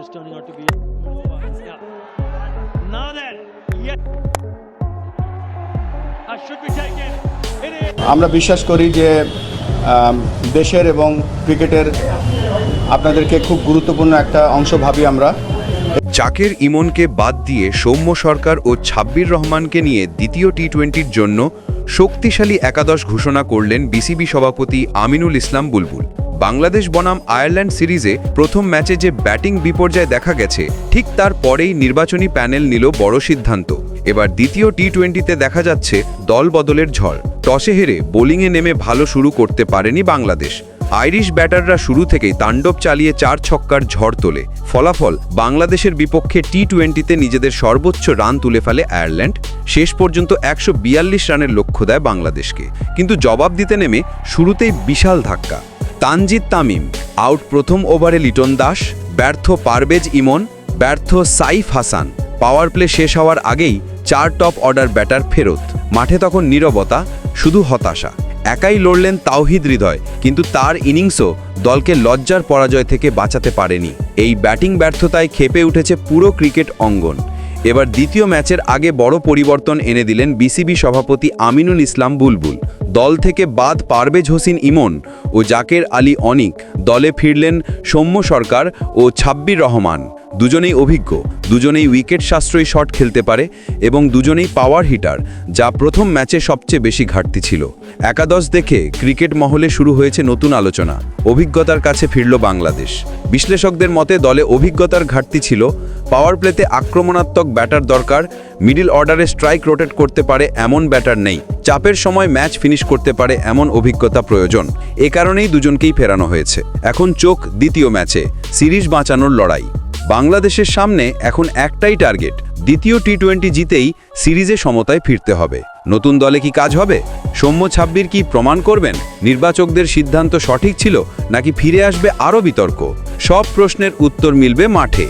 is turning out to be. Yeah. Now then, yes. Should be taken. আমরা বিশ্বাস করি যে দেশের এবং ক্রিকেটের আপনাদেরকে খুব গুরুত্বপূর্ণ একটা অংশ ভাবি আমরা জাকের ইমনকে বাদ দিয়ে সৌম্য সরকার ও ছাব্বির রহমানকে নিয়ে দ্বিতীয় টি টোয়েন্টির জন্য শক্তিশালী একাদশ ঘোষণা করলেন বিসিবি সভাপতি আমিনুল ইসলাম বুলবুল বাংলাদেশ বনাম আয়ারল্যান্ড সিরিজে প্রথম ম্যাচে যে ব্যাটিং বিপর্যয় দেখা গেছে, ঠিক তার পরেই নির্বাচনী প্যানেল নিল বড় সিদ্ধান্ত। এবার দ্বিতীয় টি টোয়েন্টিতে দেখা যাচ্ছে দল বদলের ঝড়। টসে হেরে বোলিংয়ে নেমে ভালো শুরু করতে পারেনি বাংলাদেশ। আইরিশ ব্যাটাররা শুরু থেকেই তাণ্ডব চালিয়ে চার ছক্কার ঝড় তোলে। ফলাফল, বাংলাদেশের বিপক্ষে টি টোয়েন্টিতে নিজেদের সর্বোচ্চ রান তুলে ফেলে আয়ারল্যান্ড। শেষ পর্যন্ত একশো বিয়াল্লিশ রানের লক্ষ্য দেয় বাংলাদেশকে। কিন্তু জবাব দিতে নেমে শুরুতেই বিশাল ধাক্কা। তানজিদ তামিম, আউট প্রথম ওভারে লিটন দাস, ব্যর্থ পারভেজ ইমন, ব্যর্থ সাইফ হাসান। পাওয়ার প্লে শেষ হওয়ার আগেই চার টপ অর্ডার ব্যাটার ফেরত। মাঠে তখন নীরবতা, শুধু হতাশা। একাই লড়লেন তাওহিদ হৃদয়, কিন্তু তার ইনিংসও দলকে লজ্জার পরাজয় থেকে বাঁচাতে পারেনি। এই ব্যাটিং ব্যর্থতায় খেপে উঠেছে পুরো ক্রিকেট অঙ্গন। এবার দ্বিতীয় ম্যাচের আগে বড় পরিবর্তন এনে দিলেন বিসিবি সভাপতি আমিনুল ইসলাম বুলবুল। দল থেকে বাদ পারভেজ হোসেন ইমন ও জাকের আলী অনিক দলে ফিরলেন সৌম্য সরকার ও ছাব্বির রহমান। দুজনেই অভিজ্ঞ, দুজনেই উইকেট সাশ্রয়ী শট খেলতে পারে এবং দুজনেই পাওয়ার হিটার যা প্রথম ম্যাচে সবচেয়ে বেশি ঘাটতি ছিল। একাদশ দেখে ক্রিকেট মহলে শুরু হয়েছে নতুন আলোচনা। অভিজ্ঞতার কাছে ফিরল বাংলাদেশ। বিশ্লেষকদের মতে দলে অভিজ্ঞতার ঘাটতি ছিল পাওয়ার প্লেতে আক্রমণাত্মক ব্যাটার দরকার, মিডিল অর্ডারে স্ট্রাইক রোটেট করতে পারে এমন ব্যাটার নেই। চাপের সময় ম্যাচ ফিনিশ করতে পারে এমন অভিজ্ঞতা প্রয়োজন। এ কারণেই দুজনকেই ফেরানো হয়েছে। এখন চোখ দ্বিতীয় ম্যাচে, সিরিজ বাঁচানোর লড়াই। বাংলাদেশের সামনে এখন একটাই টার্গেট, দ্বিতীয় টি টোয়েন্টি জিতেই সিরিজে সমতায় ফিরতে হবে। নতুন দলে কি কাজ হবে? সৌম্য ছাব্বির কি প্রমাণ করবেন? নির্বাচকদের সিদ্ধান্ত সঠিক ছিল নাকি ফিরে আসবে আরও বিতর্ক? সব প্রশ্নের উত্তর মিলবে মাঠে।